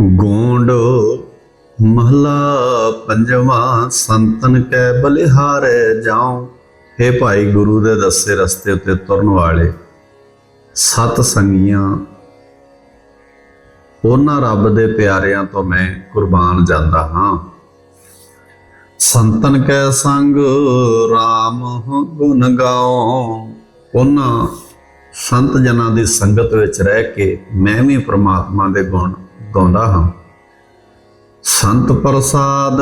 ਗੋਂਡ ਮਹਲਾ ਪੰਜਵਾਂ, ਸੰਤਨ ਕੈ ਬਲਿਹਾਰੇ ਜਾਉ। हे ਭਾਈ ਗੁਰੂ ਦੇ ਦੱਸੇ ਰਸਤੇ ਉੱਤੇ ਤੁਰਨ ਵਾਲੇ, ਸਤ ਸੰਗੀਆਂ, ਉਹਨਾਂ ਰੱਬ ਦੇ ਪਿਆਰਿਆਂ ਤੋਂ ਮੈਂ ਕੁਰਬਾਨ ਜਾਂਦਾ ਹਾਂ। ਸੰਤਨ ਕੈ ਸੰਗ RAM ਗੁਣ ਗਾਉ। ਉਹਨਾਂ ਸੰਤ ਜਨਾਂ ਦੀ ਸੰਗਤ ਵਿੱਚ ਰਹਿ ਕੇ ਮੈਂ ਵੀ ਪ੍ਰਮਾਤਮਾ ਦੇ ਗੁਣ ਗਾਉਂਦਾ ਹਾਂ। ਸੰਤ ਪ੍ਰਸਾਦ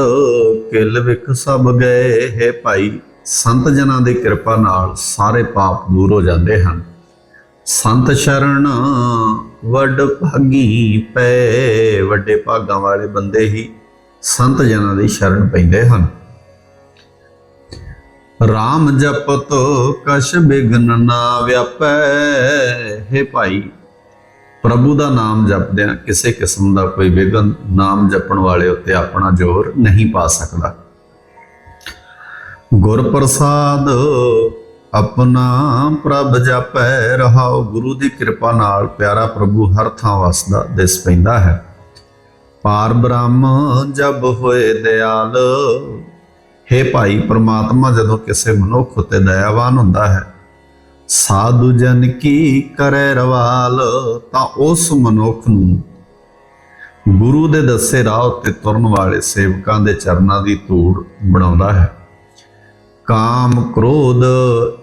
ਕਿਲ ਵਿਖ ਸਭ ਗਏ, ਹੈ ਭਾਈ। ਸੰਤ ਜਨਾਂ ਦੀ ਕਿਰਪਾ ਨਾਲ ਸਾਰੇ ਪਾਪ ਦੂਰ ਹੋ ਜਾਂਦੇ ਹਨ। ਸੰਤ ਸ਼ਰਣ ਵੱਡ ਭਾਗੀ ਪੈ, ਵੱਡੇ ਭਾਗਾਂ ਵਾਲੇ ਬੰਦੇ ਹੀ ਸੰਤ ਜਨਾਂ ਦੀ ਸ਼ਰਣ ਪੈਂਦੇ ਹਨ। RAM ਜਪਤ ਕਛ ਬਿਗਨ ਨਾ ਵਿਆਪੈ, ਹੈ ਭਾਈ। ਪ੍ਰਭੂ ਦਾ ਨਾਮ ਜਪਦਿਆਂ ਕਿਸੇ ਕਿਸਮ ਦਾ ਕੋਈ ਵਿਗਨ ਨਾਮ ਜਪਣ ਵਾਲੇ ਉੱਤੇ ਆਪਣਾ ਜ਼ੋਰ ਨਹੀਂ ਪਾ ਸਕਦਾ। ਗੁਰ ਪ੍ਰਸਾਦ ਆਪਣਾ ਪ੍ਰਭ ਜਪੈ, ਰਹਾਉ ਗੁਰੂ ਦੀ ਕਿਰਪਾ ਨਾਲ ਪਿਆਰਾ ਪ੍ਰਭੂ ਹਰ ਥਾਂ ਵਸਦਾ, ਦਿਸ ਪੈਂਦਾ ਹੈ। ਪਾਰ ਬ੍ਰਹਮ, ਜਬ ਹੋਏ ਦਿਆਲ। ਹੇ ਭਾਈ, ਪ੍ਰਮਾਤਮਾ ਜਦੋਂ ਕਿਸੇ ਮਨੁੱਖ ਉਤੇ ਦਇਆਵਾਨ ਹੁੰਦਾ ਹੈ ਸਾਧੂ ਜਨ ਕੀ ਕਰੇ ਰਵਾਲ, ਤਾਂ ਉਸ ਮਨੁੱਖ ਨੂੰ ਗੁਰੂ ਦੇ ਦੱਸੇ ਰਾਹ ਉੱਤੇ ਤੁਰਨ ਵਾਲੇ ਸੇਵਕਾਂ ਦੇ ਚਰਨਾਂ ਦੀ ਧੂੜ ਬਣਾਉਂਦਾ ਹੈ। ਕਾਮ ਕ੍ਰੋਧ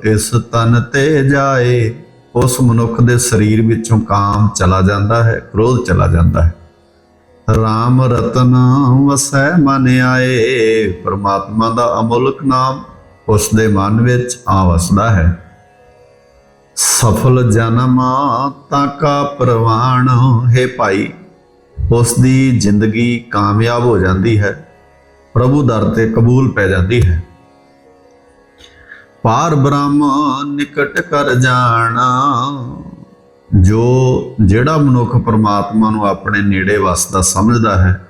ਇਸ ਤਨ ਤੇ ਜਾਏ, ਉਸ ਮਨੁੱਖ ਦੇ ਸਰੀਰ ਵਿੱਚੋਂ ਕਾਮ ਚਲਾ ਜਾਂਦਾ ਹੈ, ਕ੍ਰੋਧ ਚਲਾ ਜਾਂਦਾ ਹੈ। ਰਾਮ ਰਤਨ ਵਸੈ ਮਨ ਆਏ, ਪ੍ਰਮਾਤਮਾ ਦਾ ਅਮੁਲਕ ਨਾਮ ਉਸ ਦੇ ਮਨ ਵਿੱਚ ਆ ਵਸਦਾ ਹੈ। ਸਫਲ ਜਨਮ ਤਾਂ ਕਾ ਪ੍ਰਵਾਣ ਹੈ ਭਾਈ। ਉਸ ਦੀ ਜ਼ਿੰਦਗੀ ਕਾਮਯਾਬ ਹੋ ਜਾਂਦੀ ਹੈ, ਪ੍ਰਭੂ ਦਰ ਤੇ ਕਬੂਲ ਪੈ ਜਾਂਦੀ ਹੈ। ਪਾਰ ਬ੍ਰਹਮ ਨਿਕਟ ਕਰ ਜਾਣਾ, ਜੋ ਜਿਹੜਾ ਮਨੁੱਖ ਪਰਮਾਤਮਾ ਨੂੰ ਆਪਣੇ ਨੇੜੇ ਵਸਦਾ ਸਮਝਦਾ ਹੈ,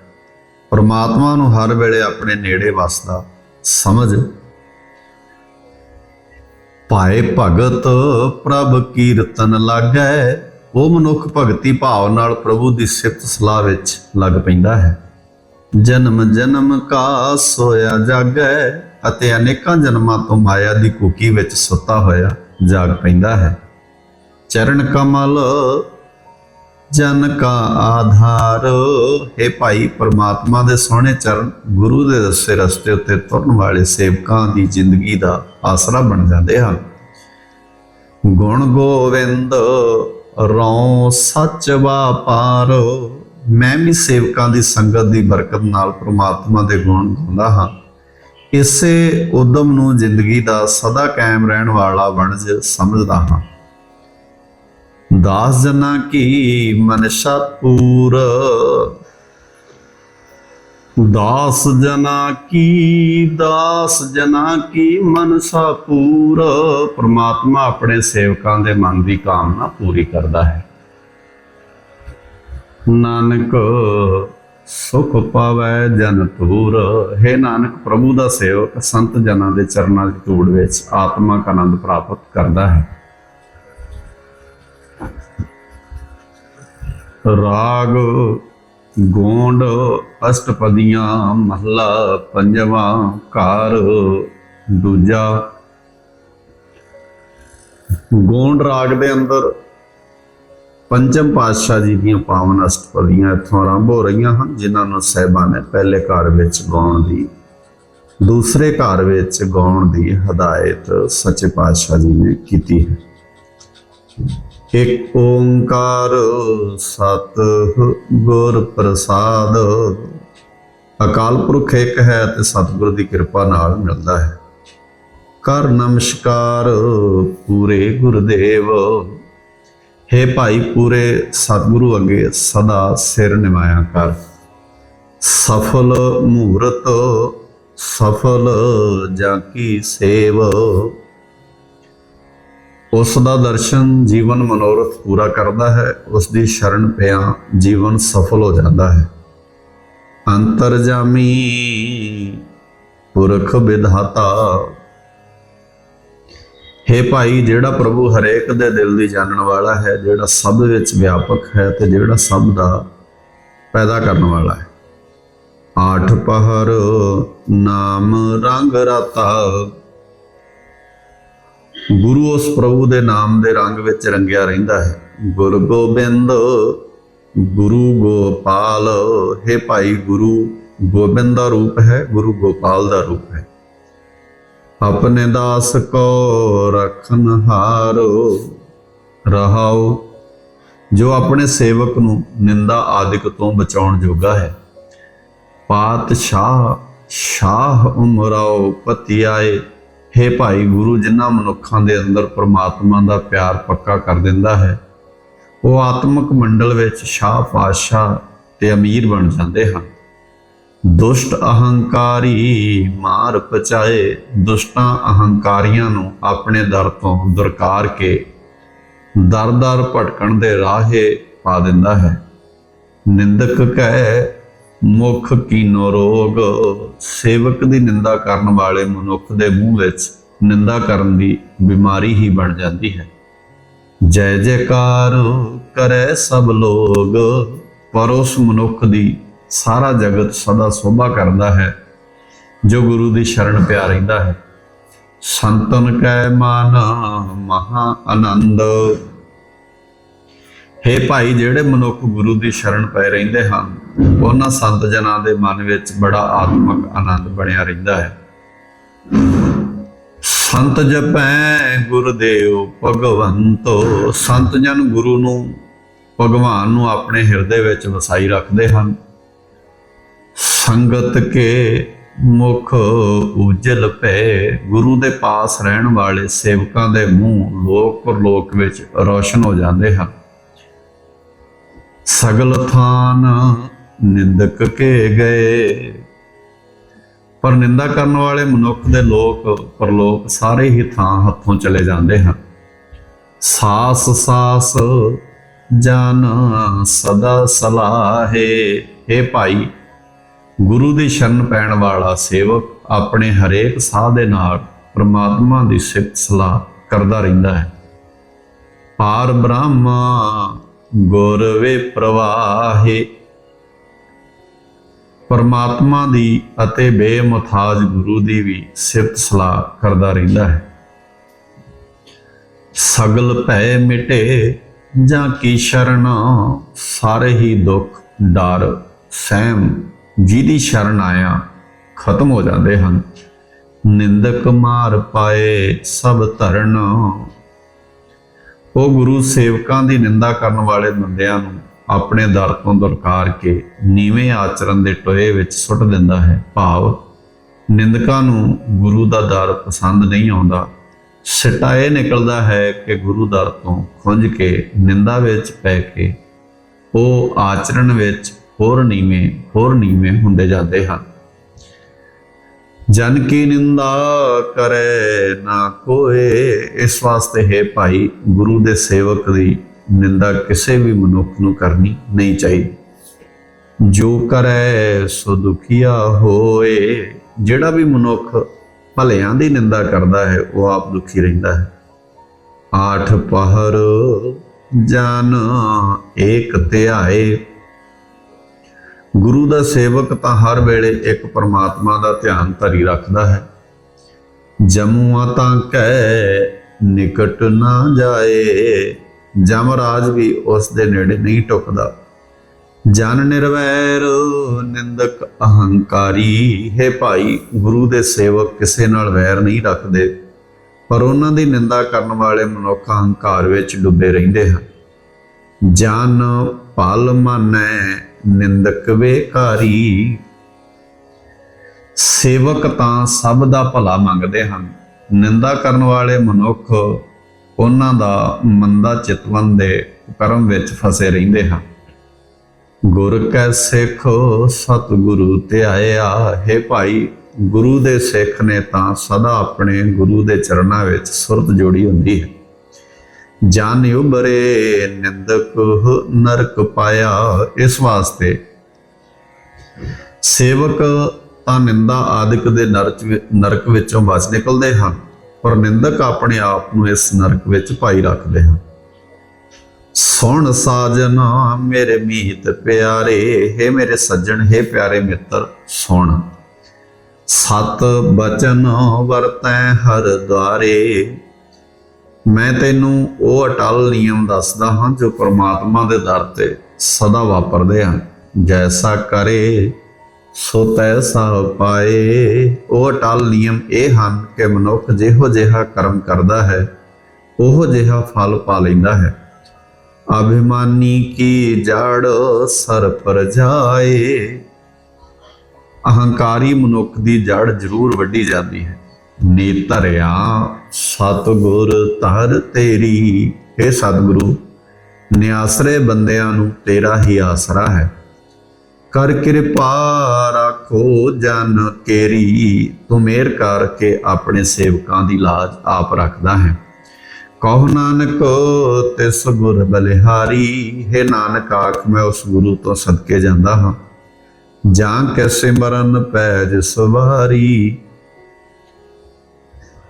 ਪਰਮਾਤਮਾ ਨੂੰ ਹਰ ਵੇਲੇ ਆਪਣੇ ਨੇੜੇ ਵਸਦਾ ਸਮਝ। ਭਾਏ ਭਗਤ, ਪ੍ਰਭ ਕੀਰਤਨ ਲਾਗੈ। ਉਹ ਮਨੁੱਖ ਭਗਤੀ ਭਾਵ ਨਾਲ ਪ੍ਰਭੂ ਦੀ ਸਿਫਤ ਸਲਾਹ ਵਿੱਚ ਲੱਗ ਪੈਂਦਾ ਹੈ। ਜਨਮ ਜਨਮ ਕਾ ਸੋਇਆ ਜਾਗੈ ਅਤੇ ਅਨੇਕਾਂ ਜਨਮਾਂ ਤੋਂ ਮਾਇਆ ਦੀ ਕੁਕੀ ਵਿੱਚ ਸੁੱਤਾ ਹੋਇਆ ਜਾਗ ਪੈਂਦਾ ਹੈ। ਚਰਨ ਕਮਲ ਜਨ ਕਾ ਆਧਾਰ। ਹੈ ਭਾਈ ਪਰਮਾਤਮਾ ਦੇ ਸੋਹਣੇ ਚਰਨ, ਗੁਰੂ ਦੇ ਦੱਸੇ ਰਸਤੇ ਉੱਤੇ ਤੁਰਨ ਵਾਲੇ ਸੇਵਕਾਂ ਦੀ ਜ਼ਿੰਦਗੀ ਦਾ ਆਸਰਾ ਬਣ ਜਾਂਦੇ ਹਨ। ਗੁਣ ਗੋਵਿੰਦ ਰਉ ਸੱਚ ਵਾਪਾਰ। ਮੈਂ ਵੀ ਸੇਵਕਾਂ ਦੀ ਸੰਗਤ ਦੀ ਬਰਕਤ ਨਾਲ ਪ੍ਰਮਾਤਮਾ ਦੇ ਗੁਣ ਗਾਉਂਦਾ ਹਾਂ। ਇਸੇ ਉਦਮ ਨੂੰ ਜ਼ਿੰਦਗੀ ਦਾ ਸਦਾ ਕਾਇਮ ਰਹਿਣ ਵਾਲਾ ਬਣਜ ਸਮਝਦਾ ਹਾਂ। ਦਾਸ ਜਨਾ ਕੀ ਮਨਸ਼ਾ ਪੂਰ। ਦਾਸ ਜਨਾ ਕੀ, ਦਾਸ ਜਨਾ ਕੀ ਮਨਸਾ ਪੂਰ। ਪ੍ਰਮਾਤਮਾ ਆਪਣੇ ਸੇਵਕਾਂ ਦੇ ਮਨ ਦੀ ਕਾਮਨਾ ਪੂਰੀ ਕਰਦਾ ਹੈ। ਨਾਨਕ ਸੁਖ ਪਾਵੈ ਜਨ ਤੂਰ ਹੈ ਨਾਨਕ ਪ੍ਰਭੂ ਦਾ ਸੇਵਕ ਸੰਤ ਜਨਾਂ ਦੇ ਚਰਨਾਂ ਦੀ ਧੂੜ ਵਿੱਚ ਆਤਮਾ ਆਨੰਦ ਪ੍ਰਾਪਤ ਕਰਦਾ ਹੈ। ਰਾਗ ਗੋਂਡ ਅਸ਼ਟਪਦੀਆਂ ਮਹਲਾ ਪੰਜਵਾਂ ਘਰ ਦੂਜਾ। ਗੋਂਡ ਰਾਗ ਦੇ ਅੰਦਰ ਪੰਚਮ ਪਾਤਸ਼ਾਹ ਜੀ ਦੀਆਂ ਪਾਵਨ ਅਸ਼ਟਪਦੀਆਂ ਇੱਥੋਂ ਆਰੰਭ ਹੋ ਰਹੀਆਂ ਹਨ, ਜਿਨ੍ਹਾਂ ਨੂੰ ਸਹਿਬਾਂ ਨੇ ਪਹਿਲੇ ਘਰ ਵਿੱਚ ਗਾਉਣ ਦੀ, ਦੂਸਰੇ ਘਰ ਵਿੱਚ ਗਾਉਣ ਦੀ ਹਦਾਇਤ ਸੱਚੇ ਪਾਤਸ਼ਾਹ ਜੀ ਨੇ ਕੀਤੀ ਹੈ। ਇੱਕ ਓੰਕਾਰ ਸਤ ਗੁਰ ਪ੍ਰਸਾਦ। ਅਕਾਲ ਪੁਰਖ ਇੱਕ ਹੈ ਤੇ ਸਤਿਗੁਰ ਦੀ ਕਿਰਪਾ ਨਾਲ ਮਿਲਦਾ ਹੈ। ਕਰ ਨਮਸਕਾਰ ਪੂਰੇ ਗੁਰਦੇਵ। ਹੈ ਭਾਈ ਪੂਰੇ ਸਤਿਗੁਰੂ ਅੱਗੇ ਸਦਾ ਸਿਰ ਨਿਵਾਇਆ ਕਰ। ਸਫਲ ਮੂਰਤ, ਸਫਲ ਜਾਂ ਕੀ ਸੇਵ। ਉਸ ਦਾ ਦਰਸ਼ਨ ਜੀਵਨ ਮਨੋਰਥ ਪੂਰਾ ਕਰਦਾ ਹੈ, ਉਸ ਦੀ ਸ਼ਰਨ ਪਿਆ ਜੀਵਨ ਸਫਲ ਹੋ ਜਾਂਦਾ ਹੈ। ਅੰਤਰਜਾਮੀ ਪੁਰਖ ਵਿਧਾਤਾ ਹੈ ਭਾਈ, ਜਿਹੜਾ ਪ੍ਰਭੂ ਹਰੇਕ ਦੇ ਦਿਲ ਦੀ ਜਾਣਨ ਵਾਲਾ ਹੈ, ਜਿਹੜਾ ਸਭ ਵਿੱਚ ਵਿਆਪਕ ਹੈ ਤੇ ਜਿਹੜਾ ਸਭ ਦਾ ਪੈਦਾ ਕਰਨ ਵਾਲਾ ਹੈ। ਆਠ ਪਹਰ ਨਾਮ ਰੰਗ ਰਤਾ। ਗੁਰੂ ਉਸ ਪ੍ਰਭੂ ਦੇ ਨਾਮ ਦੇ ਰੰਗ ਵਿੱਚ ਰੰਗਿਆ ਰਹਿੰਦਾ ਹੈ। ਗੁਰ ਗੋਬਿੰਦ, ਗੁਰੂ ਗੋਪਾਲ, ਹੈ ਭਾਈ ਗੁਰੂ, ਗੋਬਿੰਦ ਦਾ ਰੂਪ ਹੈ, ਗੁਰੂ ਗੋਪਾਲ ਦਾ ਰੂਪ ਹੈ। ਆਪਣੇ ਦਾਸ ਕੋ ਰਖਨ ਹਾਰੋ, ਰਹਾਓ। ਜੋ ਆਪਣੇ ਸੇਵਕ ਨੂੰ ਨਿੰਦਾ ਆਦਿਕ ਤੋਂ ਬਚਾਉਣ ਜੋਗਾ ਹੈ। ਪਾਤਸ਼ਾਹ, ਸ਼ਾਹ ਉਮਰਾਓ ਪਤੀ ਆਏ ਭਾਈ, ਗੁਰੂ ਜਿਨ੍ਹਾਂ ਮਨੁੱਖਾਂ ਦੇ ਅੰਦਰ ਪ੍ਰਮਾਤਮਾ ਦਾ ਪਿਆਰ ਪੱਕਾ ਕਰ ਦਿੰਦਾ ਹੈ, ਉਹ ਆਤਮਿਕ ਮੰਡਲ ਵਿੱਚ ਸ਼ਾਹ ਪਾਤਸ਼ਾਹ ਤੇ ਅਮੀਰ ਬਣ ਜਾਂਦੇ ਹਨ। ਦੁਸ਼ਟ ਅਹੰਕਾਰੀ ਮਾਰ ਪਚਾਏ, ਦੁਸ਼ਟਾਂ ਅਹੰਕਾਰੀਆਂ ਨੂੰ ਆਪਣੇ ਦਰ ਤੋਂ ਦੁਰਕਾਰ ਕੇ ਦਰ-ਦਰ ਭਟਕਣ ਦੇ ਰਾਹੇ ਪਾ ਦਿੰਦਾ ਹੈ। ਨਿੰਦਕ ਕਹਿ ਮੁਖ ਕੀਨੋ ਰੋਗ। ਸੇਵਕ ਦੀ ਨਿੰਦਾ ਕਰਨ ਵਾਲੇ ਮਨੁੱਖ ਦੇ ਮੂੰਹ ਵਿੱਚ ਨਿੰਦਾ ਕਰਨ ਦੀ ਬਿਮਾਰੀ ਹੀ ਬਣ ਜਾਂਦੀ ਹੈ। ਜੈ ਜੈਕਾਰ ਕਰੇ ਸਭ ਲੋਗ, ਪਰ ਉਸ ਮਨੁੱਖ ਦੀ ਸਾਰਾ ਜਗਤ ਸਦਾ ਸੋਭਾ ਕਰਦਾ ਹੈ, ਜੋ ਗੁਰੂ ਦੀ ਸ਼ਰਨ ਪਿਆ ਰਹਿੰਦਾ ਹੈ। ਸੰਤਨ ਕੈ ਮਨ ਮਹਾ ਆਨੰਦ। ਹੇ ਭਾਈ, ਜਿਹੜੇ ਮਨੁੱਖ ਗੁਰੂ ਦੀ ਸ਼ਰਨ ਪਏ ਰਹਿੰਦੇ ਹਨ, ਉਹਨਾਂ ਸੰਤ ਜਨਾਂ ਦੇ ਮਨ ਵਿੱਚ ਬੜਾ ਆਤਮਿਕ ਆਨੰਦ ਬਣਿਆ ਰਹਿੰਦਾ ਹੈ। ਸੰਤ ਜਪੈ ਗੁਰਦੇਵ ਭਗਵੰਤੋ। ਸੰਤ ਜਨ ਗੁਰੂ ਨੂੰ, ਭਗਵਾਨ ਨੂੰ ਆਪਣੇ ਹਿਰਦੇ ਵਿੱਚ ਵਸਾਈ ਰੱਖਦੇ ਹਨ। ਸੰਗਤ ਕੇ ਮੁਖ ਉਜਲ ਪੈ। ਗੁਰੂ ਦੇ ਪਾਸ ਰਹਿਣ ਵਾਲੇ ਸੇਵਕਾਂ ਦੇ ਮੂੰਹ ਲੋਕ ਪਰਲੋਕ ਵਿੱਚ ਰੋਸ਼ਨ ਹੋ ਜਾਂਦੇ ਹਨ। ਸਗਲ ਥਾਨ ਨਿੰਦਕ ਕੇ ਗਏ। ਪਰ ਨਿੰਦਾ ਕਰਨ ਵਾਲੇ ਮਨੁੱਖ ਦੇ ਲੋਕ, ਪਰਲੋਕ ਸਾਰੇ ਹੀ ਥਾਂ ਹੱਥੋਂ ਚਲੇ ਜਾਂਦੇ ਹਨ। ਸਾਸ ਸਾਸ ਜਨ ਸਦਾ ਸਲਾਹੇ। हे ਭਾਈ, ਗੁਰੂ ਦੀ ਸ਼ਰਨ ਪੈਣ ਵਾਲਾ ਸੇਵਕ ਆਪਣੇ ਹਰੇਕ ਸਾਹ ਦੇ ਨਾਲ ਪ੍ਰਮਾਤਮਾ ਦੀ ਸਿਫਤ ਸਲਾਹ ਕਰਦਾ ਰਹਿੰਦਾ ਹੈ। ਪਾਰ ਬ੍ਰਹਮ ਗੁਰਵੇ ਪ੍ਰਵਾਹੇ। ਪਰਮਾਤਮਾ ਦੀ ਅਤੇ ਬੇਮਥਾਜ ਗੁਰੂ ਦੀ ਵੀ ਸਿਫਤ ਸਲਾਹ ਕਰਦਾ ਰਹਿੰਦਾ ਹੈ। ਸਗਲ ਭੈ ਮਿਟੇ, ਜਾਂ ਕੀ ਸ਼ਰਨ ਸਾਰੇ ਹੀ ਦੁੱਖ ਡਰ ਸਹਿਮ, ਜਿਹਦੀ ਸ਼ਰਨ ਆਇਆ ਖਤਮ ਹੋ ਜਾਂਦੇ ਹਨ। ਨਿੰਦਕ ਮਾਰ ਪਾਏ ਸਭ ਧਰਨ ਉਹ ਗੁਰੂ ਸੇਵਕਾਂ ਦੀ ਨਿੰਦਾ ਕਰਨ ਵਾਲੇ ਬੰਦਿਆਂ ਨੂੰ ਆਪਣੇ ਦਰ ਤੋਂ ਦੁਰਕਾਰ ਕੇ ਨੀਵੇਂ ਆਚਰਨ ਦੇ ਟੋਏ ਵਿੱਚ ਸੁੱਟ ਦਿੰਦਾ ਹੈ। ਭਾਵ ਨਿੰਦਕਾਂ ਨੂੰ ਗੁਰੂ ਦਾ ਦਰ ਪਸੰਦ ਨਹੀਂ ਆਉਂਦਾ। ਸਿੱਟਾ ਇਹ ਨਿਕਲਦਾ ਹੈ ਕਿ ਗੁਰੂ ਦਰ ਤੋਂ ਖੁੰਝ ਕੇ ਨਿੰਦਾ ਵਿੱਚ ਪੈ ਕੇ ਉਹ ਆਚਰਣ ਵਿੱਚ ਹੋਰ ਨੀਵੇਂ ਹੋਰ ਨੀਵੇਂ ਹੁੰਦੇ ਜਾਂਦੇ ਹਨ। ਜਨ ਕੀ ਨਿੰਦਾ ਕਰੇ ਨਾ ਕੋਏ, ਇਸ ਵਾਸਤੇ ਹੈ ਭਾਈ ਗੁਰੂ ਦੇ ਸੇਵਕ ਦੀ ਨਿੰਦਾ ਕਿਸੇ ਵੀ ਮਨੁੱਖ ਨੂੰ ਕਰਨੀ ਨਹੀਂ ਚਾਹੀਦੀ। ਜੋ ਕਰੇ ਸੋ ਦੁਖੀਆ ਹੋਏ, ਜਿਹੜਾ ਵੀ ਮਨੁੱਖ ਭਲਿਆਂ ਦੀ ਨਿੰਦਾ ਕਰਦਾ ਹੈ, ਉਹ ਆਪ ਦੁਖੀ ਰਹਿੰਦਾ ਹੈ। ਆਠ ਪਹਰ ਜਨ, ਏਕ ਧਿਆਏ ਗੁਰੂ ਦਾ ਸੇਵਕ ਤਾਂ ਹਰ ਵੇਲੇ ਇੱਕ ਪਰਮਾਤਮਾ ਦਾ ਧਿਆਨ ਧਰੀ ਰੱਖਦਾ ਹੈ। ਜਮੂਆ ਤਾਂ ਕਹਿ ਨਿਕਟ ਨਾ ਜਾਏ ਜਮਰਾਜ ਵੀ ਉਸ ਦੇ ਨੇੜੇ ਨਹੀਂ ਟੁਕਦਾ। ਜਨ ਨਿਰਵੈਰ, ਨਿੰਦਕ ਅਹੰਕਾਰੀ, ਹੈ ਭਾਈ, ਗੁਰੂ ਦੇ ਸੇਵਕ ਕਿਸੇ ਨਾਲ ਵੈਰ ਨਹੀਂ ਰੱਖਦੇ, ਪਰ ਉਹਨਾਂ ਦੀ ਨਿੰਦਾ ਕਰਨ ਵਾਲੇ ਮਨੁੱਖ ਅਹੰਕਾਰ ਵਿੱਚ ਡੁੱਬੇ ਰਹਿੰਦੇ ਹਨ। ਜਨ ਪਲ ਮਨੈ ਨਿੰਦਕ ਵੇਕਾਰੀ ਸੇਵਕ ਤਾਂ ਸਭ ਦਾ ਭਲਾ ਮੰਗਦੇ ਹਨ। ਨਿੰਦਾ ਕਰਨ ਵਾਲੇ ਮਨੁੱਖ ਉਹਨਾਂ ਦਾ ਮੰਦਾ ਚਿਤਵਨ ਦੇ ਕਰਮ ਵਿੱਚ ਫਸੇ ਰਹਿੰਦੇ ਹਨ। ਗੁਰ ਕੈ ਸਿੱਖ ਸਤਿਗੁਰੂ ਧਿਆਇਆ, ਹੈ ਭਾਈ, ਗੁਰੂ ਦੇ ਸਿੱਖ ਨੇ ਤਾਂ ਸਦਾ ਆਪਣੇ ਗੁਰੂ ਦੇ ਚਰਨਾਂ ਵਿੱਚ ਸੁਰਤ ਜੋੜੀ ਹੁੰਦੀ ਹੈ। ਜਨ ਉਬਰੇ ਨਿੰਦਕ ਨਰਕ ਪਾਇਆ ਇਸ ਵਾਸਤੇ। ਸੇਵਕ ਤਾਂ ਨਿੰਦਾ ਆਦਿਕ ਦੇ ਨਰਕ ਵਿੱਚੋਂ ਬਚ ਨਿਕਲਦੇ ਹਨ, ਪਰ ਨਿੰਦਕ ਆਪਣੇ ਆਪ ਨੂੰ ਇਸ ਨਰਕ ਵਿੱਚ ਪਾਈ ਰੱਖਦੇ ਹਨ। ਸੁਣ ਸਾਜਨਾ, ਮੇਰੇ ਮੀਤ ਪਿਆਰੇ, ਹੈ ਮੇਰੇ ਸੱਜਣ, ਹੈ ਪਿਆਰੇ ਮਿੱਤਰ, ਸੁਣ। ਸਤ ਬਚਨ ਵਰਤੈ ਹਰ ਦੁਆਰੇ ਮੈਂ ਤੈਨੂੰ ਉਹ ਅਟਲ ਨਿਯਮ ਦੱਸਦਾ ਹਾਂ ਜੋ ਪ੍ਰਮਾਤਮਾ ਦੇ ਦਰ ਤੇ ਸਦਾ ਵਾਪਰਦੇ ਹਨ। ਜੈਸਾ ਕਰੇ, ਸੋ ਤੈਸਾ ਪਾਏ। ਉਹ ਅਟਲ ਨਿਯਮ ਇਹ ਹਨ ਕਿ ਮਨੁੱਖ ਜਿਹੋ ਜਿਹਾ ਕਰਮ ਕਰਦਾ ਹੈ, ਉਹ ਜਿਹਾ ਫਲ ਪਾ ਲੈਂਦਾ ਹੈ। ਅਭਿਮਾਨੀ ਕੀ ਜੜ ਸਰ ਪਰ ਜਾਏ। ਅਹੰਕਾਰੀ ਮਨੁੱਖ ਦੀ ਜੜ ਜ਼ਰੂਰ ਵੱਢੀ ਜਾਂਦੀ ਹੈ। ਨੀ ਧਰਿਆ, ਸਤਗੁਰ ਧਰ ਤੇਰੀ। ਇਹ ਸਤਿਗੁਰੂ, ਨਿਆਸਰੇ ਬੰਦਿਆਂ ਨੂੰ ਤੇਰਾ ਹੀ ਆਸਰਾ ਹੈ। ਕਰ ਕਿਰਪਾ ਰੱਖੋ ਜਨ ਕੇਰੀ, ਤੂੰ ਮੇਰ ਕਰਕੇ ਆਪਣੇ ਸੇਵਕਾਂ ਦੀ ਲਾਜ ਆਪ ਰੱਖਦਾ ਹੈ। ਕਹੋ ਨਾਨਕ, ਤਿਸ ਗੁਰ ਬਲਿਹਾਰੀ, ਹੈ ਨਾਨਕ ਆਖ, ਮੈਂ ਉਸ ਗੁਰੂ ਤੋਂ ਸਦਕੇ ਜਾਂਦਾ ਹਾਂ। ਜਾਂ ਕੈਸੇ ਮਰਨ ਪੈਜ ਸਵਾਰੀ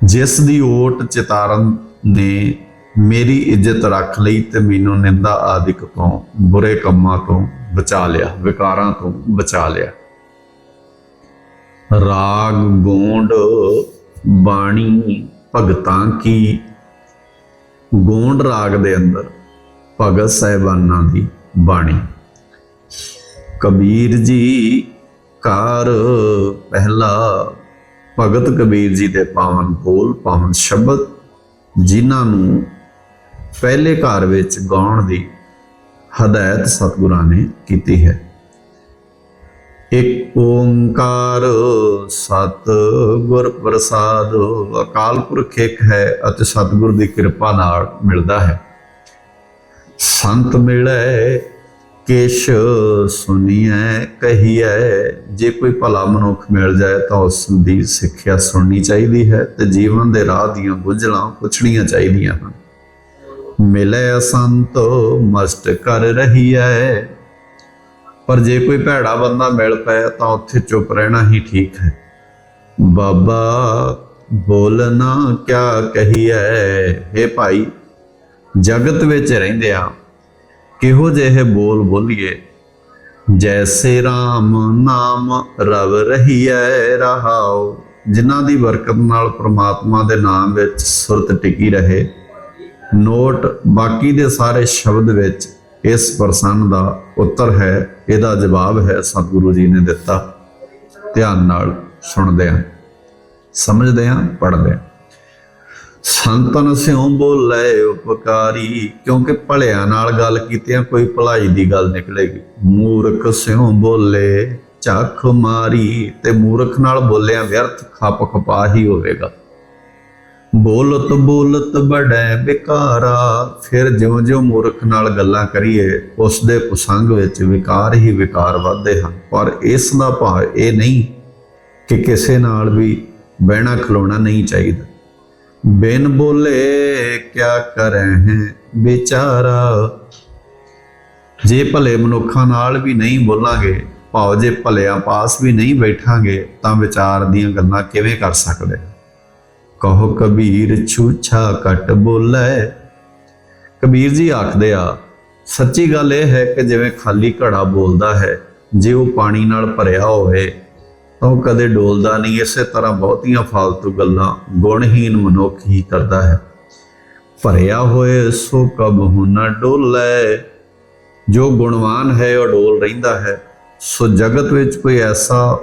ਜਿਸ ਦੀ ਓਟ ਚਿਤਾਰਨ ਨੇ ਮੇਰੀ ਇੱਜ਼ਤ ਰੱਖ ਲਈ ਤੇ ਮੈਨੂੰ ਨਿੰਦਾ ਆਦਿਕ ਤੋਂ, ਬੁਰੇ ਕੰਮਾਂ ਤੋਂ ਬਚਾ ਲਿਆ, ਵਿਕਾਰਾਂ ਤੋਂ ਬਚਾ ਲਿਆ। ਰਾਗ ਗੋਂਡ ਬਾਣੀ ਭਗਤਾਂ ਕੀ? ਗੋਂਡ ਰਾਗ ਦੇ ਅੰਦਰ ਭਗਤ ਸਾਹਿਬਾਨਾਂ ਦੀ ਬਾਣੀ। ਕਬੀਰ ਜੀ ਕਾਰ ਪਹਿਲਾ ਭਗਤ ਕਬੀਰ ਜੀ ਦੇ ਪਾਵਨ ਬੋਲ ਪਾਵਨ ਸ਼ਬਦ, ਜਿਨ੍ਹਾਂ ਨੂੰ ਪਹਿਲੇ ਘਰ ਵਿੱਚ ਗਾਉਣ ਦੀ ਹਦਾਇਤ ਸਤਿਗੁਰਾਂ ਨੇ ਕੀਤੀ ਹੈ। ਇੱਕ ਓੰਕਾਰ ਸਤ ਗੁਰ ਪ੍ਰਸਾਦ ਅਕਾਲ ਪੁਰਖ ਇੱਕ ਹੈ ਅਤੇ ਸਤਿਗੁਰ ਦੀ ਕਿਰਪਾ ਨਾਲ ਮਿਲਦਾ ਹੈ। ਸੰਤ ਮਿਲੈ ਕਿਛ ਸੁਣੀਐ, ਕਹੀਐ, ਜੇ ਕੋਈ ਭਲਾ ਮਨੁੱਖ ਮਿਲ ਜਾਏ ਤਾਂ ਉਸ ਦੀ ਸਿੱਖਿਆ ਸੁਣਨੀ ਚਾਹੀਦੀ ਹੈ ਤੇ ਜੀਵਨ ਦੇ ਰਾਹ ਦੀਆਂ ਬੁੱਝਲਾਂ ਪੁੱਛਣੀਆਂ ਚਾਹੀਦੀਆਂ ਹਨ। ਮਿਲੇ ਸੰਤ ਮਸਤ ਕਰ ਰਹੀ ਹੈ ਪਰ ਜੇ ਕੋਈ ਭੈੜਾ ਬੰਦਾ ਮਿਲ ਪਏ ਤਾਂ ਉੱਥੇ ਚੁੱਪ ਰਹਿਣਾ ਹੀ ਠੀਕ ਹੈ। ਬਾਬਾ ਬੋਲਣਾ ਕਿਆ ਕਹੀਐ। हे ਭਾਈ, ਜਗਤ ਵਿੱਚ ਰਹਿੰਦੇ ਆ ਕਿਹੋ ਜਿਹੇ ਬੋਲ ਬੋਲੀਏ? ਜੈਸੇ RAM ਨਾਮ ਰਵ ਰਹੀਐ ਰਹਾਉ। ਜਿਨ੍ਹਾਂ ਦੀ ਬਰਕਤ ਨਾਲ ਪ੍ਰਮਾਤਮਾ ਦੇ ਨਾਮ ਵਿੱਚ ਸੁਰਤ ਟਿਕੀ ਰਹੇ। ਨੋਟ ਬਾਕੀ ਦੇ ਸਾਰੇ ਸ਼ਬਦ ਵਿੱਚ ਇਸ ਪ੍ਰਸੰਨ ਦਾ ਉੱਤਰ ਹੈ, ਇਹਦਾ ਜਵਾਬ ਹੈ ਸਤਿਗੁਰੂ ਜੀ ਨੇ ਦਿੱਤਾ। ਧਿਆਨ ਨਾਲ ਸੁਣਦੇ ਹਾਂ। ਸਮਝਦੇ ਹਾਂ, ਪੜ੍ਹਦੇ ਹਾਂ। ਸੰਤਨ ਸਿਉ ਬੋਲੇ ਉਪਕਾਰੀ, ਕਿਉਂਕਿ ਭਲਿਆਂ ਨਾਲ ਗੱਲ ਕੀਤਿਆਂ ਕੋਈ ਭਲਾਈ ਦੀ ਗੱਲ ਨਿਕਲੇਗੀ। ਮੂਰਖ ਸਿਉ ਬੋਲੇ ਚੱਖ ਮਾਰੀ, ਤੇ ਮੂਰਖ ਨਾਲ ਬੋਲਿਆ ਵਿਅਰਥ ਖਪ ਖਪਾ ਹੀ ਹੋਵੇਗਾ। ਬੋਲਤ ਬੋਲਤ ਬੜੈ ਵਿਕਾਰਾ, ਫਿਰ ਜਿਉਂ-ਜਿਉਂ ਮੂਰਖ ਨਾਲ ਗੱਲਾਂ ਕਰੀਏ ਉਸ ਦੇ ਪੁਸੰਗ ਵਿੱਚ ਵਿਕਾਰ ਹੀ ਵਿਕਾਰ ਵੱਧਦੇ ਹਨ। ਪਰ ਇਸ ਦਾ ਭਾਵ ਇਹ ਨਹੀਂ ਕਿ ਕਿਸੇ ਨਾਲ ਵੀ ਬਹਿਣਾ ਖਲੋਣਾ ਨਹੀਂ ਚਾਹੀਦਾ। ਬਿਨ ਬੋਲੇ ਕਿਆ ਕਰੈ ਹੈ ਵਿਚਾਰਾ। ਜੇ ਭਲੇ ਮਨੁੱਖਾਂ ਨਾਲ ਵੀ ਨਹੀਂ ਬੋਲਾਂਗੇ ਭਾਵ ਜੇ ਭਲਿਆਂ ਪਾਸ ਵੀ ਨਹੀਂ ਬੈਠਾਂਗੇ, ਤਾਂ ਵਿਚਾਰ ਦੀਆਂ ਗੱਲਾਂ ਕਿਵੇਂ ਕਰ ਸਕਦੇ? ਕਹੋ ਕਬੀਰ, ਛੂਛਾ ਘਟ ਬੋਲੇ। ਕਬੀਰ ਜੀ ਆਖਦੇ ਆ, ਸੱਚੀ ਗੱਲ ਇਹ ਹੈ ਕਿ ਜਿਵੇਂ ਖਾਲੀ ਘੜਾ ਬੋਲਦਾ ਹੈ, ਜੇ ਉਹ ਪਾਣੀ ਨਾਲ ਭਰਿਆ ਹੋਵੇ ਉਹ ਕਦੇ ਡੋਲਦਾ ਨਹੀਂ, ਇਸੇ ਤਰ੍ਹਾਂ ਬਹੁਤੀਆਂ ਫालतू ਗੱਲਾਂ ਗੁਣਹੀਨ ਮਨੁੱਖ ਹੀ ਕਰਦਾ ਹੈ। ਭਰਿਆ ਹੋਏ ਸੋ ਕਬ ਹੁਨਾ ਡੋਲੇ ਜੋ ਗੁਣਵਾਨ ਹੈ ਉਹ ਡੋਲ ਰਹਿੰਦਾ ਹੈ। ਸੋ ਜਗਤ ਵਿੱਚ ਕੋਈ ਐਸਾ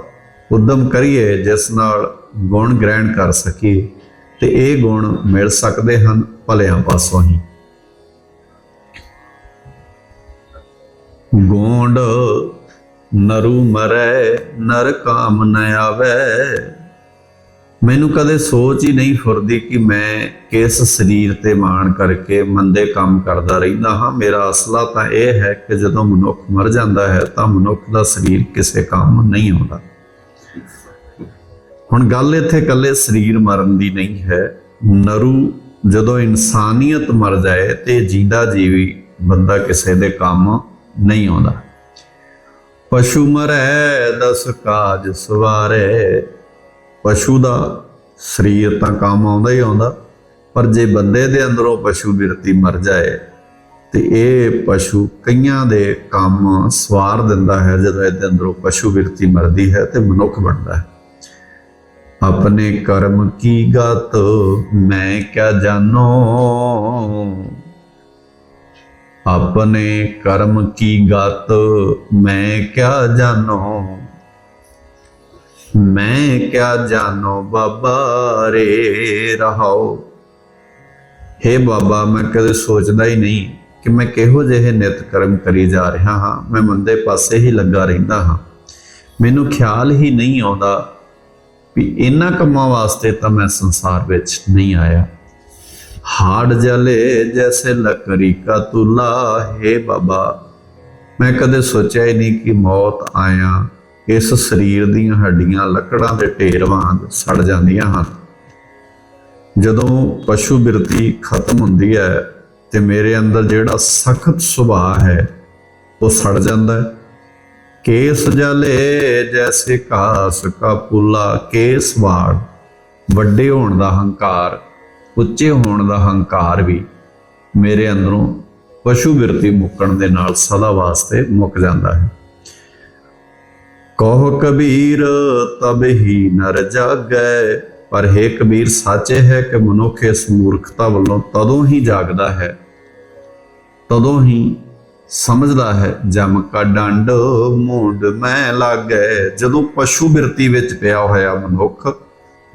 ਉਦਮ ਕਰੀਏ ਜਿਸ ਨਾਲ ਗੁਣ ਗ੍ਰਹਿਣ ਕਰ ਸਕੀਏ ਤੇ ਇਹ ਗੁਣ ਮਿਲ ਸਕਦੇ ਹਨ ਭਲਿਆਂ ਪਾਸੋਂ ਹੀ। ਗੋਂਡ ਨਰੂ ਮਰੈ, ਨਰ ਕਾਮ ਨ ਆਵੇ। ਮੈਨੂੰ ਕਦੇ ਸੋਚ ਹੀ ਨਹੀਂ ਫੁਰਦੀ ਕਿ ਮੈਂ ਕਿਸ ਸਰੀਰ ਤੇ ਮਾਣ ਕਰਕੇ ਮੰਦੇ ਕੰਮ ਕਰਦਾ ਰਹਿੰਦਾ ਹਾਂ। ਮੇਰਾ ਅਸਲਾ ਤਾਂ ਇਹ ਹੈ ਕਿ ਜਦੋਂ ਮਨੁੱਖ ਮਰ ਜਾਂਦਾ ਹੈ ਤਾਂ ਮਨੁੱਖ ਦਾ ਸਰੀਰ ਕਿਸੇ ਕੰਮ ਨਹੀਂ ਆਉਂਦਾ। ਹੁਣ ਗੱਲ ਇੱਥੇ ਇਕੱਲੇ ਸਰੀਰ ਮਰਨ ਦੀ ਨਹੀਂ ਹੈ। ਨਰੂ ਜਦੋਂ ਇਨਸਾਨੀਅਤ ਮਰ ਜਾਏ ਤੇ ਜਿੰਦਾ ਜੀਵੀ ਬੰਦਾ ਕਿਸੇ ਦੇ ਕੰਮ ਨਹੀਂ ਆਉਂਦਾ। ਪਸ਼ੂ ਮਰੈ ਦਸ ਕਾਜ ਸਵਾਰੇ। ਪਸ਼ੂ ਦਾ ਸਰੀਰ ਤਾਂ ਕੰਮ ਆਉਂਦਾ ਹੀ ਆਉਂਦਾ, ਪਰ ਜੇ ਬੰਦੇ ਦੇ ਅੰਦਰੋਂ ਪਸ਼ੂ ਬਿਰਤੀ ਮਰ ਜਾਏ, ਤੇ ਇਹ ਪਸ਼ੂ ਕਈਆਂ ਦੇ ਕੰਮ ਸਵਾਰ ਦਿੰਦਾ ਹੈ, ਜਦੋਂ ਇਹਦੇ ਅੰਦਰੋਂ ਪਸ਼ੂ ਬਿਰਤੀ ਮਰਦੀ ਹੈ ਤੇ ਮਨੁੱਖ ਬਣਦਾ ਹੈ। ਆਪਣੇ ਕਰਮ ਕੀ ਗਤ, ਮੈਂ ਕਿਆ ਜਾਣੋ? ਆਪਣੇ ਕਰਮ ਕੀ ਗਤ ਮੈਂ ਕਿਆ ਜਾਣੋ? ਮੈਂ ਕਿਆ ਜਾਣੋ ਬਾਬਾ ਰੇ ਰਹਾਓ? ਹੇ ਬਾਬਾ, ਮੈਂ ਕਦੇ ਸੋਚਦਾ ਹੀ ਨਹੀਂ ਕਿ ਮੈਂ ਕਿਹੋ ਜਿਹੇ ਨਿਤ ਕਰਮ ਕਰੀ ਜਾ ਰਿਹਾ ਹਾਂ। ਮੈਂ ਮੰਦੇ ਪਾਸੇ ਹੀ ਲੱਗਾ ਰਹਿੰਦਾ ਹਾਂ। ਮੈਨੂੰ ਖਿਆਲ ਹੀ ਨਹੀਂ ਆਉਂਦਾ ਵੀ ਇਹਨਾਂ ਕੰਮਾਂ ਵਾਸਤੇ ਤਾਂ ਮੈਂ ਸੰਸਾਰ ਵਿੱਚ ਨਹੀਂ ਆਇਆ। ਹਾੜ ਜਲੇ ਜੈਸੇ ਲੱਕੜੀ ਕਾ ਤੁਲਾ, ਹੈ ਬਾਬਾ। ਮੈਂ ਕਦੇ ਸੋਚਿਆ ਹੀ ਨਹੀਂ ਕਿ ਮੌਤ ਆਇਆ। ਇਸ ਸਰੀਰ ਦੀਆਂ ਹੱਡੀਆਂ ਲੱਕੜਾਂ ਦੇ ਢੇਰ ਵਾਂਗ ਸੜ ਜਾਂਦੀਆਂ ਹਨ। ਜਦੋਂ ਪਸ਼ੂ ਬਿਰਤੀ ਖਤਮ ਹੁੰਦੀ ਹੈ ਤੇ ਮੇਰੇ ਅੰਦਰ ਜਿਹੜਾ ਸਖਤ ਸੁਭਾਅ ਹੈ, ਉਹ ਸੜ ਜਾਂਦਾ ਹੈ। ਕੇਸ ਜਲੇ ਜੈਸੇ ਕਾਸ ਕਾ ਪੁੱਲਾ, ਕੇਸ ਵਾੜ। ਵੱਡੇ ਹੋਣ ਦਾ ਹੰਕਾਰ ਉੱਚੇ ਹੋਣ ਦਾ ਹੰਕਾਰ ਵੀ ਮੇਰੇ ਅੰਦਰੋਂ ਪਸ਼ੂ ਬਿਰਤੀ ਮੁੱਕਣ ਦੇ ਨਾਲ ਸਦਾ ਵਾਸਤੇ ਮੁੱਕ ਜਾਂਦਾ ਹੈ। ਕਹੋ ਕਬੀਰ, ਤਬ ਹੀ ਨਰ ਜਾਗੈ, ਪਰ ਹੈ ਕਬੀਰ, ਸਾਚੇ ਹੈ ਕਿ ਮਨੁੱਖ ਇਸ ਮੂਰਖਤਾ ਵੱਲੋਂ ਤਦੋਂ ਹੀ ਜਾਗਦਾ ਹੈ, ਤਦੋਂ ਹੀ ਸਮਝਦਾ ਹੈ, ਜਮ ਕਾ ਡੰਡ ਮੂੰਡ ਮੈਂ ਲਾਗੈ। ਜਦੋਂ ਪਸ਼ੂ ਬਿਰਤੀ ਵਿੱਚ ਪਿਆ ਹੋਇਆ ਮਨੁੱਖ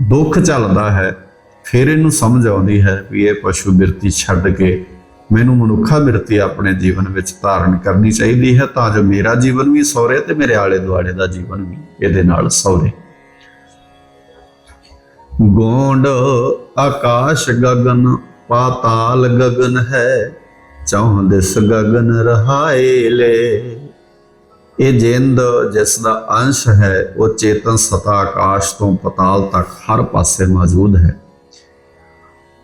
ਦੁੱਖ ਚੱਲਦਾ ਹੈ ਫਿਰ ਇਹਨੂੰ ਸਮਝ ਆਉਂਦੀ ਹੈ ਵੀ ਇਹ ਪਸ਼ੂ ਬਿਰਤੀ ਛੱਡ ਕੇ ਮੈਨੂੰ ਮਨੁੱਖਾ ਬਿਰਤੀ ਆਪਣੇ ਜੀਵਨ ਵਿੱਚ ਧਾਰਨ ਕਰਨੀ ਚਾਹੀਦੀ ਹੈ ਤਾਂ ਜੋ ਮੇਰਾ ਜੀਵਨ ਵੀ ਸੌਰੇ ਤੇ ਮੇਰੇ ਆਲੇ ਦੁਆਲੇ ਦਾ ਜੀਵਨ ਵੀ ਇਹਦੇ ਨਾਲ ਸੌਰੇ। ਗੋਂਡ ਆਕਾਸ਼ ਗਗਨ, ਪਾਤਾਲ ਗਗਨ ਹੈ ਚੌਹ ਦਿਸ ਗਗਨ ਰਹਾਏ ਲੈ। ਇਹ ਜਿੰਦ ਜਿਸ ਦਾ ਅੰਸ਼ ਹੈ, ਉਹ ਚੇਤਨ ਸਤਾ ਆਕਾਸ਼ ਤੋਂ ਪਤਾਲ ਤੱਕ ਹਰ ਪਾਸੇ ਮੌਜੂਦ ਹੈ।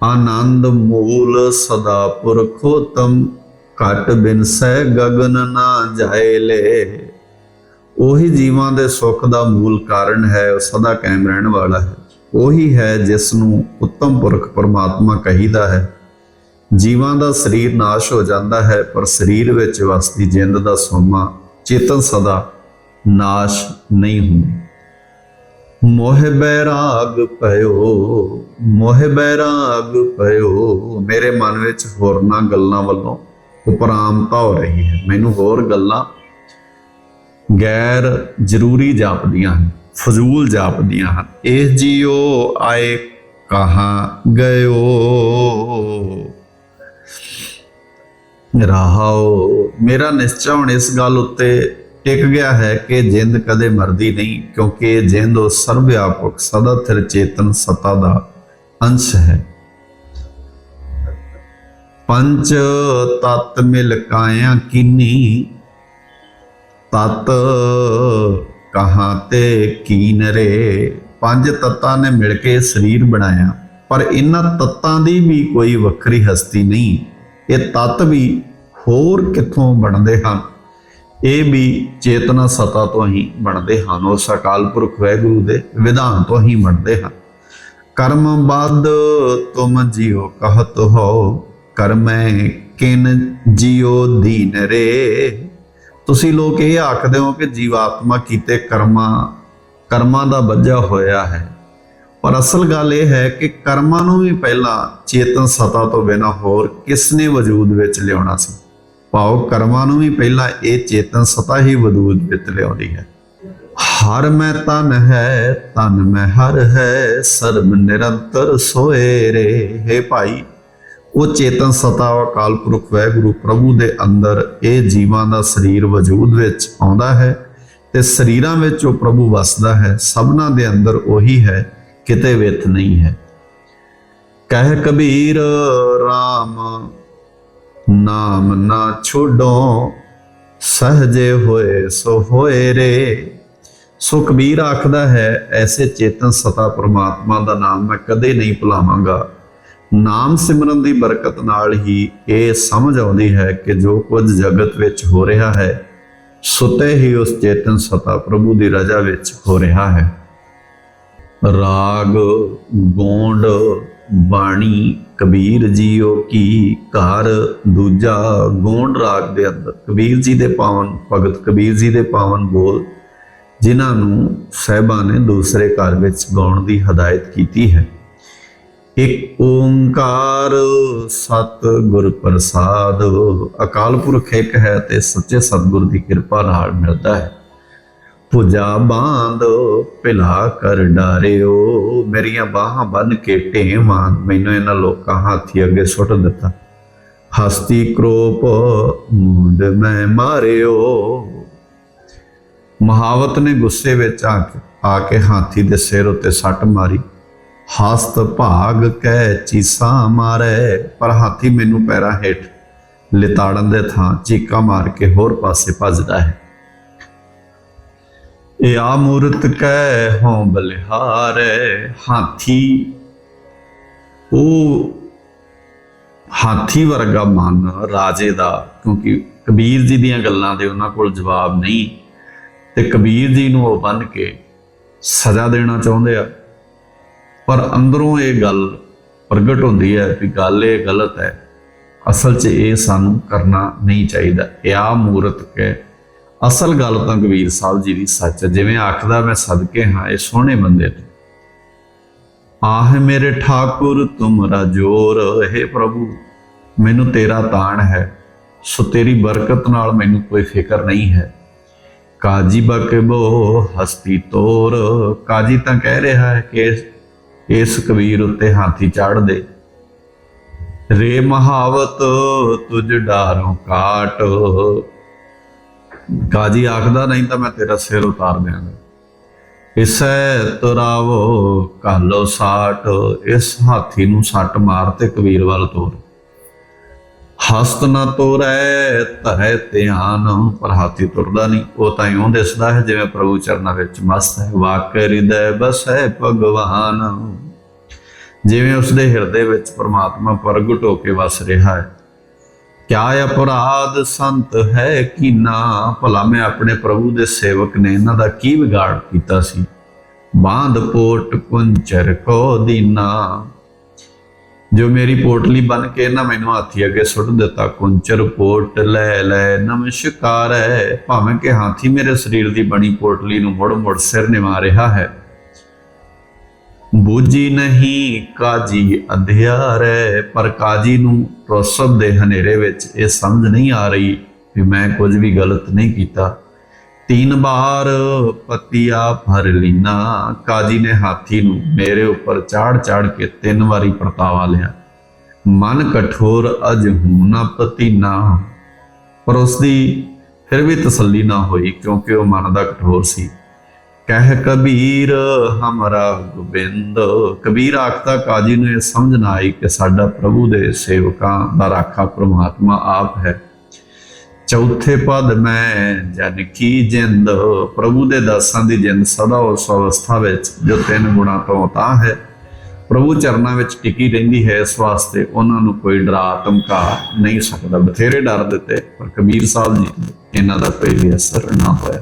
ਆਨੰਦ ਮੂਲ ਸਦਾ ਪੁਰਖੋਤਮ, ਘਟ ਬਿਨ ਸਹਿ ਗਗਨ ਨਾ ਜਾਏ ਲੈ। ਉਹੀ ਜੀਵਾਂ ਦੇ ਸੁੱਖ ਦਾ ਮੂਲ ਕਾਰਨ ਹੈ, ਉਹ ਸਦਾ ਕਾਇਮ ਰਹਿਣ ਵਾਲਾ ਹੈ। ਉਹੀ ਹੈ ਜਿਸ ਨੂੰ ਉੱਤਮ ਪੁਰਖ ਪਰਮਾਤਮਾ ਕਹੀਦਾ ਹੈ। ਜੀਵਾਂ ਦਾ ਸਰੀਰ ਨਾਸ਼ ਹੋ ਜਾਂਦਾ ਹੈ, ਪਰ ਸਰੀਰ ਵਿੱਚ ਵਸਦੀ ਜਿੰਦ ਦਾ ਸੋਮਾ ਚੇਤਨ ਸਦਾ ਨਾਸ਼ ਨਹੀਂ ਹੁੰਦਾ। ਮੋਹ ਬੈਰਾਗ ਪਇਓ ਮੋਹ ਬੈਰਾਗ ਪਇਓ ਮੇਰੇ ਮਨ ਵਿੱਚ ਹੋਰਨਾਂ ਗੱਲਾਂ ਵੱਲੋਂ ਉਪਰਾਮਤਾ ਹੋ ਰਹੀ ਹੈ। ਮੈਨੂੰ ਹੋਰ ਗੱਲਾਂ ਗੈਰ ਜ਼ਰੂਰੀ ਜਾਪਦੀਆਂ ਹਨ, ਫਜ਼ੂਲ ਜਾਪਦੀਆਂ ਹਨ। ਇਹ ਜੀਓ, ਆਏ ਕਹਾਂ ਗਇਓ। ਰਹਾਓ ਮੇਰਾ ਨਿਸ਼ਚੈ ਹੁਣ ਇਸ ਗੱਲ ਉੱਤੇ ਟਿਕ ਗਿਆ ਹੈ ਕਿ ਜਿੰਦ ਕਦੇ ਮਰਦੀ ਨਹੀਂ, ਕਿਉਂਕਿ ਇਹ ਜਿੰਦ ਉਹ ਸਰਵ ਵਿਆਪਕ ਸਦਾ ਥਿਰ ਚੇਤਨ ਸਤਾ ਦਾ ਅੰਸ਼ ਹੈ। ਪੰਜ ਤਤ ਮਿਲ ਕਾਇਆ ਕੀਨੀ, ਤਤ ਕਹਾਂ ਤੇ ਕੀਨ ਰੇ। ਪੰਜ ਤੱਤਾਂ ਨੇ ਮਿਲ ਕੇ ਸਰੀਰ ਬਣਾਇਆ, ਪਰ ਇਹਨਾਂ ਤੱਤਾਂ ਦੀ ਵੀ ਕੋਈ ਵੱਖਰੀ ਹਸਤੀ ਨਹੀਂ। ਇਹ ਤੱਤ ਵੀ ਹੋਰ ਕਿੱਥੋਂ ਬਣਦੇ ਹਨ? ਇਹ ਵੀ ਚੇਤਨਾ ਸਤਾ ਤੋਂ ਹੀ ਬਣਦੇ ਹਨ ਉਸ ਅਕਾਲ ਪੁਰਖ ਵਾਹਿਗੁਰੂ ਦੇ ਵਿਧਾਨ ਤੋਂ ਹੀ ਬਣਦੇ ਹਨ। ਕਰਮ ਬਾਦ ਤੁਮ ਜਿਉ ਕਹਤ ਹੋ, ਕਰਮੈ ਕਿਨ ਜਿਉ ਦੀਨ ਰੇ। ਤੁਸੀਂ ਲੋਕ ਇਹ ਆਖਦੇ ਹੋ ਕਿ ਜੀਵਾਤਮਾ ਕੀਤੇ ਕਰਮਾਂ ਕਰਮਾਂ ਦਾ ਵੱਜਾ ਹੋਇਆ ਹੈ। ਪਰ ਅਸਲ ਗੱਲ ਇਹ ਹੈ ਕਿ ਕਰਮਾਂ ਨੂੰ ਵੀ ਪਹਿਲਾਂ ਚੇਤਨ ਸਤਾ ਤੋਂ ਬਿਨਾਂ ਹੋਰ ਕਿਸ ਨੇ ਵਜੂਦ ਵਿੱਚ ਲਿਆਉਣਾ ਸੀ? ਭਾਵ ਕਰਮਾਂ ਨੂੰ ਵੀ ਪਹਿਲਾਂ ਇਹ ਚੇਤਨ ਸਤਾ ਹੀ ਵਜੂਦ ਵਿੱਚ ਲਿਆਉਂਦੀ ਹੈ। ਹਰ ਮੈਂ ਤਨ ਹੈ ਤਨ ਮੈਂ ਹਰ ਹੈ, ਸਰਬ ਨਿਰੰਤਰ ਸੋਏ ਰੇ। ਹੈ ਭਾਈ, ਉਹ ਚੇਤਨ ਸਤਾ ਅਕਾਲ ਪੁਰਖ ਵਾਹਿਗੁਰੂ ਪ੍ਰਭੂ ਦੇ ਅੰਦਰ ਇਹ ਜੀਵਾਂ ਦਾ ਸਰੀਰ ਵਜੂਦ ਵਿੱਚ ਆਉਂਦਾ ਹੈ ਤੇ ਸਰੀਰਾਂ ਵਿੱਚ ਉਹ ਪ੍ਰਭੂ ਵਸਦਾ ਹੈ। ਸਭਨਾਂ ਦੇ ਅੰਦਰ ਉਹੀ ਹੈ, ਕਿਤੇ ਵਿਤ ਨਹੀਂ ਹੈ। ਕਹਿ ਕਬੀਰ RAM ਨਾਮ ਨਾ ਛੋਡੋ ਸਹਜੇ ਹੋਏ ਸੋ ਹੋਏ ਰੇ। ਸੋ ਕਬੀਰ ਆਖਦਾ ਹੈ, ਐਸੇ ਚੇਤਨ ਸਤਾ ਪ੍ਰਮਾਤਮਾ ਦਾ ਨਾਮ ਮੈਂ ਕਦੇ ਨਹੀਂ ਭੁਲਾਵਾਂਗਾ। ਨਾਮ ਸਿਮਰਨ ਦੀ ਬਰਕਤ ਨਾਲ ਹੀ ਇਹ ਸਮਝ ਆਉਂਦੀ ਹੈ ਕਿ ਜੋ ਕੁਝ ਜਗਤ ਵਿੱਚ ਹੋ ਰਿਹਾ ਹੈ, ਸੁਤੇ ਹੀ ਉਸ ਚੇਤਨ ਸਤਾ ਪ੍ਰਭੂ ਦੀ ਰਜਾ ਵਿੱਚ ਹੋ ਰਿਹਾ ਹੈ। ਰਾਗ, ਗੋਂਡ, ਬਾਣੀ ਕਬੀਰ ਜੀਓ ਕੀ ਘਰ, ਦੂਜਾ ਗੋਂਡ ਰਾਗ ਦੇ ਅੰਦਰ। ਕਬੀਰ ਜੀ ਦੇ ਪਾਵਨ ਭਗਤ, ਕਬੀਰ ਜੀ ਦੇ ਪਾਵਨ ਬੋਲ, ਜਿਨ੍ਹਾਂ ਨੂੰ ਸਹਿਬਾ ਨੇ ਦੂਸਰੇ ਘਰ ਵਿੱਚ ਗਾਉਣ ਦੀ ਹਦਾਇਤ ਕੀਤੀ ਹੈ। ਇੱਕ ਓੰਕਾਰ ਸਤ ਗੁਰ ਪ੍ਰਸਾਦ, ਅਕਾਲ ਪੁਰਖ ਇੱਕ ਹੈ ਤੇ ਸੱਚੇ ਸਤਿਗੁਰ ਦੀ ਕਿਰਪਾ ਨਾਲ ਮਿਲਦਾ ਹੈ। ਭੁਜਾ ਬਾਂਧ ਭਿਲਾ ਕਰ ਡਾਰਿਓ। ਮੇਰੀਆਂ ਬਾਹਾਂ ਬੰਨ ਕੇ ਢੇਵਾਂ ਮੈਨੂੰ ਇਹਨਾਂ ਲੋਕਾਂ ਹਾਥੀ ਅੱਗੇ ਸੁੱਟ ਦਿੱਤਾ। ਹਸਤੀ ਕਰੋਪ ਮੁੰਡ ਮੈਂ ਮਾਰਿਓ। ਮਹਾਵਤ ਨੇ ਗੁੱਸੇ ਵਿੱਚ ਆ ਕੇ ਆ ਕੇ ਹਾਥੀ ਦੇ ਸਿਰ ਉੱਤੇ ਸੱਟ ਮਾਰੀ। ਹਸਤ ਭਾਗ ਕਹਿ ਚੀਸਾ ਮਾਰੇ, ਪਰ ਹਾਥੀ ਮੈਨੂੰ ਪੈਰਾਂ ਹੇਠ ਲਿਤਾੜਨ ਦੇ ਥਾਂ ਚੀਕਾ ਮਾਰ ਕੇ ਹੋਰ ਪਾਸੇ ਭੱਜਦਾ ਹੈ। ਆ ਮੂਰਤ ਕੈ ਹੋਂ ਬਲਿਹਾਰੇ, ਹਾਥੀ। ਉਹ ਹਾਥੀ ਵਰਗਾ ਮਨ ਰਾਜੇ ਦਾ, ਕਿਉਂਕਿ ਕਬੀਰ ਜੀ ਦੀਆਂ ਗੱਲਾਂ ਦੇ ਉਹਨਾਂ ਕੋਲ ਜਵਾਬ ਨਹੀਂ। ਤੇ ਕਬੀਰ ਜੀ ਨੂੰ ਉਹ ਬੰਨ ਕੇ ਸਜ਼ਾ ਦੇਣਾ ਚਾਹੁੰਦੇ ਆ। ਪਰ ਅੰਦਰੋਂ ਇਹ ਗੱਲ ਪ੍ਰਗਟ ਹੁੰਦੀ ਹੈ ਕਿ ਗੱਲ ਇਹ ਗਲਤ ਹੈ। ਅਸਲ 'ਚ ਇਹ ਸਾਨੂੰ ਕਰਨਾ ਨਹੀਂ ਚਾਹੀਦਾ। ਇਹ ਆ ਮੂਰਤ ਕੇ ਅਸਲ ਗੱਲ ਤਾਂ ਕਬੀਰ ਸਾਹਿਬ ਜੀ ਦੀ ਸੱਚ ਜਿਵੇਂ ਆਖਦਾ ਮੈਂ ਸਦਕੇ ਹਾਂ ਇਹ ਸੋਹਣੇ ਬੰਦੇ ਤੋਂ ਆਹ ਮੇਰੇ ਠਾਕੁਰ, ਤੁਮਰਾ ਜੋਰ ਹੈ ਪ੍ਰਭੂ, ਮੈਨੂੰ ਤੇਰਾ ਤਾਣ ਹੈ, ਸੋ ਤੇਰੀ ਬਰਕਤ ਨਾਲ ਮੈਨੂੰ ਕੋਈ ਫਿਕਰ ਨਹੀਂ ਹੈ। ਕਾਜੀ ਬਕਬੋ, ਹਸਤੀ ਤੋਰ, ਕਾਜੀ ਤਾਂ ਕਹਿ ਰਿਹਾ ਹੈ ਕਿ ਇਸ ਕਬੀਰ ਉੱਤੇ ਹਾਥੀ ਚਾੜ ਦੇ ਰੇ ਮਹਾਵਤ, ਤੁਝ ਡਾਰੋਂ ਕਾਟ ਕਾਜੀ ਆਖਦਾ, ਨਹੀਂ ਤਾਂ ਮੈਂ ਤੇਰਾ ਸਿਰ ਉਤਾਰ ਦਿਆਂਗਾ। ਇਸੈ ਤੁਰਾਵੋ ਕਾਲੋ ਸਾਟ, ਇਸ ਹਾਥੀ ਨੂੰ ਸੱਟ ਮਾਰ ਤੇ ਕਬੀਰ ਵੱਲ ਤੋਰ। ਹਸਤ ਨਾ ਤੋਰੈ, ਧਰੈ ਧਿਆਨ, ਪਰ ਹਾਥੀ ਤੁਰਦਾ ਨਹੀਂ। ਉਹ ਤਾਂ ਇਉਂ ਦਿਸਦਾ ਹੈ ਜਿਵੇਂ ਪ੍ਰਭੂ ਚਰਨਾਂ ਵਿੱਚ ਮਸਤ ਹੈ। ਵਾਕ ਹਿਰਦੈ ਬਸੈ ਭਗਵਾਨ। ਜਿਵੇਂ ਉਸਦੇ ਹਿਰਦੇ ਵਿੱਚ ਪ੍ਰਮਾਤਮਾ ਪ੍ਰਗਟ ਹੋ ਕੇ ਵਸ ਰਿਹਾ ਹੈ ਕਿਆ ਅਪਰਾਧ ਸੰਤ ਹੈ ਕਿ ਨਾ? ਭਲਾ ਮੈਂ ਆਪਣੇ ਪ੍ਰਭੂ ਦੇ ਸੇਵਕ ਨੇ ਇਹਨਾਂ ਦਾ ਕੀ ਵਿਗਾੜ ਕੀਤਾ ਸੀ? ਬਾਂਧ ਪੋਟ ਕੁੰਚਰ ਕੋ ਦੀਨਾ। ਜੋ ਮੇਰੀ ਪੋਟਲੀ ਬਨ ਕੇ ਇਹਨਾਂ ਮੈਨੂੰ ਹਾਥੀ ਅੱਗੇ ਸੁੱਟ ਦਿੱਤਾ, ਕੁੰਚਰ ਪੋਟ ਲੈ ਲੈ, ਨਮਸਕਾਰ ਹੈ। ਭਾਵੇਂ ਕਿ ਹਾਥੀ ਮੇਰੇ ਸਰੀਰ ਦੀ ਬਣੀ ਪੋਟਲੀ ਨੂੰ ਮੁੜ ਮੁੜ ਸਿਰ ਨਿਵਾ ਰਿਹਾ ਹੈ। ਬੂਝੀ ਨਹੀਂ ਕਾਜੀ ਅੰਧਿਆਰੇ, ਪਰ ਕਾਜੀ ਨੂੰ ਰੋਸਬ ਦੇ ਹਨੇਰੇ ਵਿੱਚ ਇਹ ਸਮਝ ਨਹੀਂ ਆ ਰਹੀ ਵੀ ਮੈਂ ਕੁਝ ਵੀ ਗਲਤ ਨਹੀਂ ਕੀਤਾ। ਤਿੰਨ ਵਾਰ ਪਤੀਆ ਭਰ ਲੀਨਾ, ਕਾਜੀ ਨੇ ਹਾਥੀ ਨੂੰ ਮੇਰੇ ਉੱਪਰ ਚਾੜ ਚਾੜ ਕੇ ਤਿੰਨ ਵਾਰੀ ਪਰਤਾਵਾ ਲਿਆ। ਮਨ ਕਠੋਰ ਅਜ ਹੂਨਾ ਪਤੀਨਾ, ਪਰ ਉਸ ਦੀ ਫਿਰ ਵੀ ਤਸੱਲੀ ਨਾ ਹੋਈ ਕਿਉਂਕਿ ਉਹ ਮਨ ਦਾ ਕਠੋਰ ਸੀ। ਕਹਿ ਕਬੀਰ, ਹਮਰਾ ਗੋਬਿੰਦ। ਕਬੀਰ ਆਖਦਾ, ਕਾਜੀ ਨੂੰ ਇਹ ਸਮਝ ਨਾ ਆਈ ਕਿ ਸਾਡਾ ਪ੍ਰਭੂ ਦੇ ਸੇਵਕਾਂ ਦਾ ਰਾਖਾ ਪ੍ਰਮਾਤਮਾ ਆਪ ਹੈ। ਚੌਥੇ ਪਦ ਮੈਂ, ਜਨ ਕੀ ਜਿੰਦ। ਪ੍ਰਭੂ ਦੇ ਦਾਸਾਂ ਦੀ ਜਿੰਦ ਸਦਾ ਉਸ ਅਵਸਥਾ ਵਿੱਚ, ਜੋ ਤਿੰਨ ਗੁਣਾ ਤੋਂ ਤਾਂ ਹੈ। ਪ੍ਰਭੂ ਚਰਨਾਂ ਵਿੱਚ ਟਿਕੀ ਰਹਿੰਦੀ ਹੈ, ਇਸ ਵਾਸਤੇ ਉਹਨਾਂ ਨੂੰ ਕੋਈ ਡਰਾ ਧਮਕਾ ਨਹੀਂ ਸਕਦਾ। ਬਥੇਰੇ ਡਰ ਦਿੱਤੇ, ਪਰ ਕਬੀਰ ਸਾਹਿਬ ਜੀ ਇਹਨਾਂ ਦਾ ਕੋਈ ਵੀ ਅਸਰ ਨਾ ਹੋਇਆ।